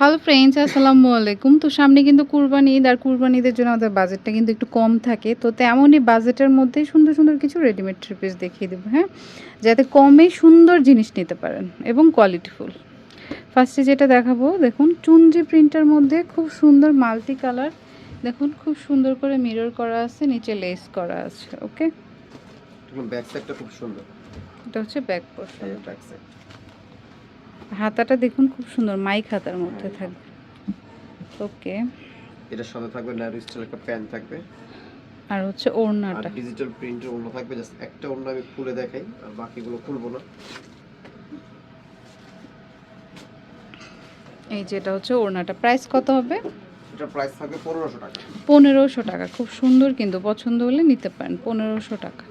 Hello friends আসসালামু আলাইকুম। তো সামনে কিন্তু কুরবানি ঈদ আর কুরবানি ঈদের জন্য আমাদের বাজেটটা কিন্তু একটু কম থাকে। তো তেমনই বাজেটের মধ্যেই সুন্দর সুন্দর কিছু রেডিমেড থ্রি পিস দেখিয়ে দেবো হ্যাঁ? যাতে কমে সুন্দর জিনিস নিতে পারেন এবং কোয়ালিটিফুল ফার্স্টে যেটা দেখাবো দেখুন চুনজি প্রিন্টার মধ্যে খুব সুন্দর মাল্টি কালার দেখুন খুব সুন্দর করে মিরর করা আছে নিচে লেস করা আছে ওকে ব্যাক সাইডটা খুব সুন্দর। এটা হচ্ছে ব্যাক পোর্শন ব্যাক সাইড হাতাটা দেখুন খুব সুন্দর মাইক হাতার মধ্যে থাকবে। ওকে। এটার সাথে থাকবে ন্যারো স্টাইল একটা প্যান থাকবে। আর হচ্ছে আর ওড়নাটা ডিজিটাল প্রিন্টের অন্য থাকবে জাস্ট একটা অন্য আমি খুলে দেখাই আর বাকিগুলো খুলবো না। এই যেটা হচ্ছে ওড়নাটা। প্রাইস কত হবে? এটা প্রাইস থাকবে পনেরোশো টাকা। পনেরোশো টাকা। খুব সুন্দর কিন্তু পছন্দ হলে নিতে পারেন পনেরোশো টাকা।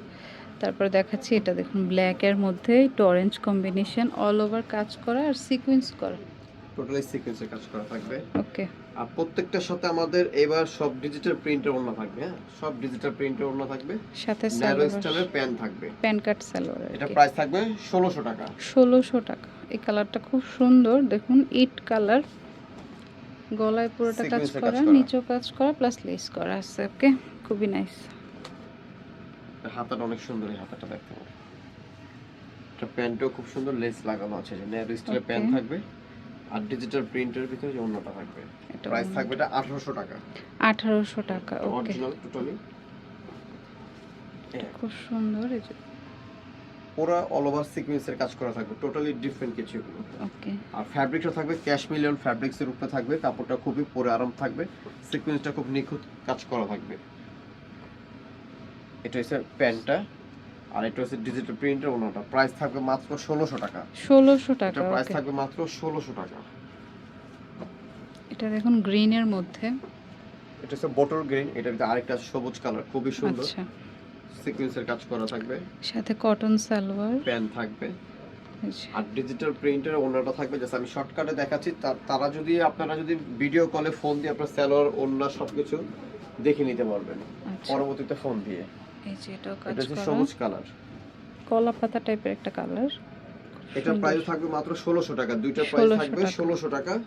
তারপরে দেখাচ্ছি এটা দেখুন ব্ল্যাকের মধ্যে একটু অরেঞ্জ কম্বিনেশন অল ওভার কাজ করা আর সিকোয়েন্স করা। টোটালি সিকোয়েন্সের কাজ করা থাকবে। ওকে আর প্রত্যেকটার সাথে আমাদের এবার সব ডিজিটাল প্রিন্টের অন্য থাকবে হ্যাঁ? সব ডিজিটাল প্রিন্টের অন্য থাকবে। সাথে ন্যারো স্টাইলের প্যান থাকবে। প্যান কার্ড সালোয়ার এটা প্রাইস থাকবে ষোলোশো টাকা। ষোলোশো টাকা। এই কালারটা খুব সুন্দর। দেখুন ইট কালার গলায় পুরোটা কাজ করা। নিচেও কাজ করা প্লাস লেস করা আছে ওকে খুবই নাইস হাতাটা অনেক সুন্দর এই হাতাটা দেখতে পাবো এটা প্যান্টও খুব সুন্দর লেস লাগানো আছে যে ন্যারো স্টাইলের প্যান্ট থাকবে। আর ডিজিটাল প্রিন্টের ভিতরে যে অন্যটা থাকবে এটা প্রাইস থাকবে এটা আঠারোশো টাকা। আঠারোশো টাকা ওকে অরিজিনাল টোটালি খুব সুন্দর এই যে। পুরো অল ওভার সিকোয়েন্সের কাজ করা থাকবে টোটালি ডিফারেন্ট কিছু এগুলো। ওকে আর ফ্যাব্রিকটা থাকবে ক্যাশ মিলিয়ন ফ্যাব্রিক্সের উপরে থাকবে কাপড়টা খুবই পরে আরাম থাকবে। সিকোয়েন্সটা খুব নিখুঁত কাজ করা থাকবে। এটা হচ্ছে প্যান্টটা আর এটা হচ্ছে ডিজিটাল প্রিন্টের ওনাটা প্রাইস থাকবে মাত্র ষোলোশো টাকা। ষোলোশো টাকা এটা প্রাইস থাকবে মাত্র ষোলোশো টাকা। এটা দেখুন গ্রিনের মধ্যে। এটা হচ্ছে বটল গ্রিন এটার ভিতরে আরেকটা সবুজ কালার খুবই সুন্দর। আচ্ছা। সিকোয়েন্সের কাজ করা থাকবে। সাথে কটন সালোয়ার প্যান থাকবে। এই আর ডিজিটাল প্রিন্টের ওনাটা থাকবে জাস্ট আমি শর্টকাটে দেখাচ্ছি তা- তারা যদি আপনারা যদি ভিডিও কলে ফোন দিয়ে আপনার স্যালোয়ার ওন্না সবকিছু দেখে নিতে পারবেন। আচ্ছা। পরবর্তীতে ফোন দিয়ে। এই যে এটাও কাজ এটা হচ্ছে সবুজ কালার। কলা পাতা টাইপের একটা কালার। এটার প্রাইস থাকবে মাত্র ষোলোশো টাকা। দুইটা প্রাইস থাকবে টাকা। ষোলোশো টাকা।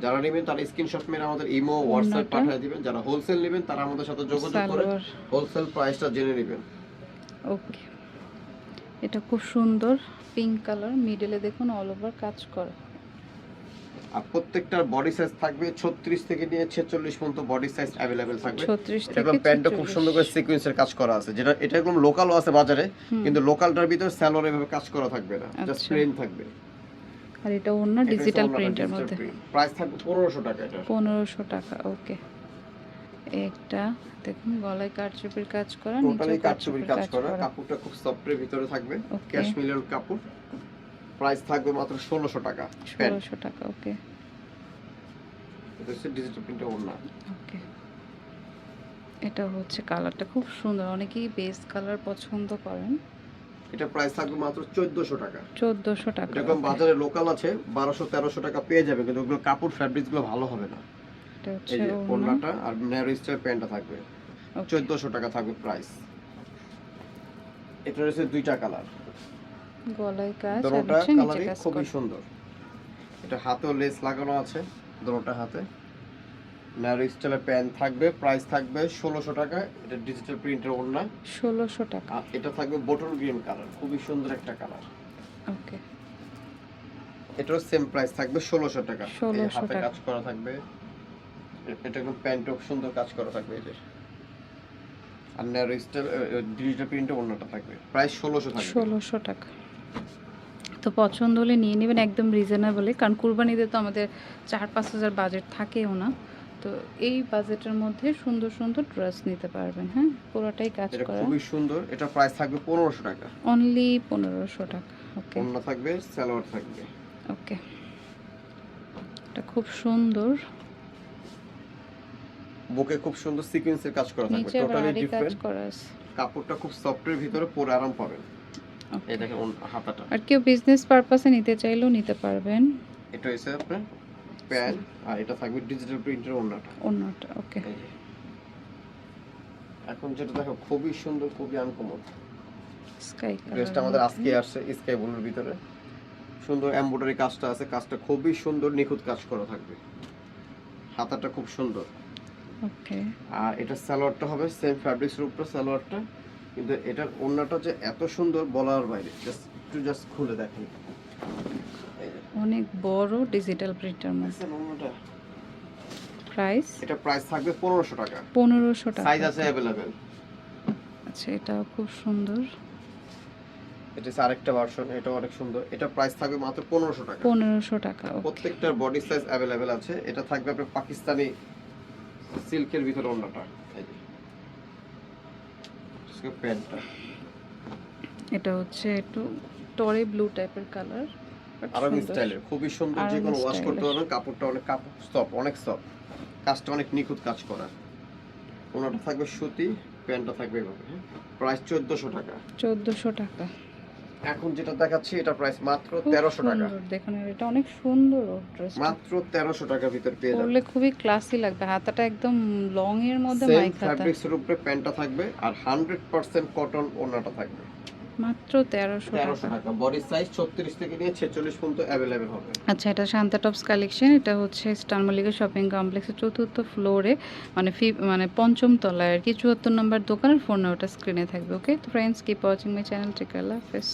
যারা নেবেন তারা স্ক্রিনশট মেরে আমাদের ইমো হোয়াটসঅ্যাপ পাঠিয়ে দিবেন। যারা হোলসেল নেবেন তারা আমাদের সাথে যোগাযোগ করে হোলসেল প্রাইসটা জেনে নেবেন। ওকে। এটা খুব সুন্দর। পিঙ্ক কালার মিডলে দেখুন অল ওভার কাজ করা। আর প্রত্যেকটার বডি সাইজ থাকবে ছত্রিশ থেকে নিয়ে ছেচল্লিশ পর্যন্ত বডি সাইজ অ্যাভেলেবেল থাকবে। ছত্রিশ এটা থেকে একদম প্যান্টটা খুব সুন্দর করে সিকোয়েন্সের কাজ করা আছে। যেটা এটা একদম লোকালও আছে বাজারে কিন্তু লোকালটার ভিতর স্যালোর এভাবে কাজ করা থাকবে না। জাস্ট আচ্ছা। প্লেন থাকবে। আর এটা অন্য ডিজিটাল প্রিন্টের মধ্যে। প্রাইস থাকবে পনেরোশো টাকা এটা। পনেরোশো টাকা ওকে একটা দেখুন গলায় কারচুপির কাজ করা কাঠচুপির কারচুপির কাজ করা। কাপড়টা খুব সফটের ভিতরে থাকবে। ওকে ক্যাশ কাপড়। প্রাইস থাকবে মাত্র ষোলোশো টাকা। প্যান্ট ষোলোশো টাকা ওকে। এটা হচ্ছে ডিজিটাল প্রিন্টের ওড়না। ওকে। এটা হচ্ছে কালারটা খুব সুন্দর অনেকেই বেস কালার পছন্দ করেন। এটা প্রাইস থাকবে মাত্র চোদ্দশো টাকা। চোদ্দোশো টাকা এরকম বাজারে লোকাল আছে বারোশো তেরোশো টাকা পেয়ে যাবে কিন্তু ওগুলো কাপড় ফ্যাব্রিক্সগুলো ভালো হবে না। এটা হচ্ছে ওড়নাটা আর ন্যারো স্টাইল প্যান্টটা থাকবে। Okay, চোদ্দশো টাকা থাকবে প্রাইস এটা রয়েছে দুইটা কালার গলায় কাজ দোনোটা কালারই খুবই সুন্দর। এটা হাতেও লেস লাগানো আছে দোনোটা হাতে। ন্যারো স্টাইলের প্যান্ট থাকবে প্রাইস থাকবে ষোলোশো টাকা। এটা ডিজিটাল প্রিন্টের ওড়না। ষোলোশো টাকা। এটা থাকবে বোটল গ্রিন কালার খুবই সুন্দর একটা কালার ওকে। এটাও সেম প্রাইস থাকবে ষোলোশো টাকা। হাতে কাজ করা থাকবে। এটা একদম প্যান্টও সুন্দর কাজ করা থাকবে এদের আর ন্যারো স্টাইল ডিজিটাল প্রিন্টে অন্যটা থাকবে। প্রাইস ষোলোশো থাকবে। ষোলোশো টাকা। তো পছন্দ হলে নিয়ে নেবেন একদম রিজনেবলে কারণ কুরবানিতে তো আমাদের চার পাঁচ হাজার বাজেট থাকেও না। তো এই বাজেটের মধ্যে সুন্দর সুন্দর ড্রেস নিতে পারবেন হ্যাঁ? পুরোটাই কাজ করা। খুবই সুন্দর। এটা প্রাইস থাকবে পনেরোশো টাকা। অনলি পনেরোশো টাকা ওকে অন্য থাকবে সালোয়ার থাকবে। ওকে এটা খুব সুন্দর। বুকে খুব সুন্দর সিকোয়েন্সের কাজ করা থাকবে। টোটালি ডিফারেন্ট কাপড়টা খুব সফটের ভিতরে পরে আরাম পাবেন. এই দেখেন হাতাটা। আর কেউ বিজনেস পারপাসে নিতে চাইলেও নিতে পারবেন। এটা হচ্ছে আপনার প্যান্ট আর এটা থাকবে ডিজিটাল প্রিন্টের ওন্নাটা অন্যটা ওকে এখন যেটা দেখো খুবই সুন্দর খুবই আনকমন স্কাই ড্রেসটা আমাদের আজকে আসছে স্কাই ব্লুর ভিতরে। সুন্দর এমব্রয়ডারি কাজটা আছে কাজটা খুবই সুন্দর নিখুঁত কাজ করা থাকবে। হাতাটা খুব সুন্দর। ওকে আর এটা সালোয়ারটা হবে সেম ফ্যাব্রিক্সের উপরে সালোয়ারটা। কিন্তু এটার ওড়নাটা যে এত সুন্দর বলার বাইরে জাস্ট একটু জাস্ট খুলে দেখেন। অনেক বড় ডিজিটাল প্রিন্টার মধ্যে। প্রাইস এটা প্রাইস থাকবে পনেরোশো টাকা। পনেরোশো টাকা। সাইজ আছে অ্যাভেলেবেল আচ্ছা এটাও খুব সুন্দর। এটা আরেকটা ভার্সন এটা অনেক সুন্দর। এটা প্রাইস থাকবে মাত্র পনেরোশো টাকা। পনেরোশো টাকা ওকে প্রত্যেকটার বডি সাইজ অ্যাভেলেবেল আছে। এটা থাকবে আপনার পাকিস্তানি সিল্কের ভিতরে অন্যটা এই আজকে প্যান্টটা। এটা হচ্ছে একটু টরে ব্লু টাইপের কালার আরং স্টাইলের খুবই সুন্দর যে কোনো ওয়াশ করতে পারো পারবেন কাপড়টা অনেক কাপড় সফট অনেক সফট কাজটা অনেক নিখুঁত কাজ করা ওনাটা থাকবে সুতি প্যান্টটা থাকবে এভাবে প্রাইস চোদ্দশো টাকা। চোদ্দোশো টাকা। এখন যেটা দেখাচ্ছি এটা প্রাইস মাত্র খুব তেরোশো টাকা। দেখুন এটা অনেক সুন্দর ড্রেস মাত্র তেরোশো টাকার ভিতর পেয়ে যাবেন। পরলে খুবই ক্লাসি লাগবে হাতাটা একদম লং এর মধ্যে সেম মাইক হাতা। ফ্যাব্রিক্সের উপরে প্যান্টটা থাকবে আর হান্ড্রেড পার্সেন্ট কটন ওনাটা থাকবে। মাত্র তেরোশো তেরোশো টাকা। টাকা বডি সাইজ ছত্রিশ থেকে নিয়ে ছেচল্লিশ পর্যন্ত অ্যাভেলেবেল হবে। আচ্ছা এটা শান্তা টপস কালেকশন এটা হচ্ছে স্টার মল্লিকা শপিং কমপ্লেক্সের চতুর্থ ফ্লোরে মানে মানে পঞ্চম তলায় আর কি। চুয়াত্তর নম্বর দোকানের ফোন ওটা স্ক্রিনে থাকবে ওকে তো friends keep watching my channel tech আল্লাহ হাফেজ।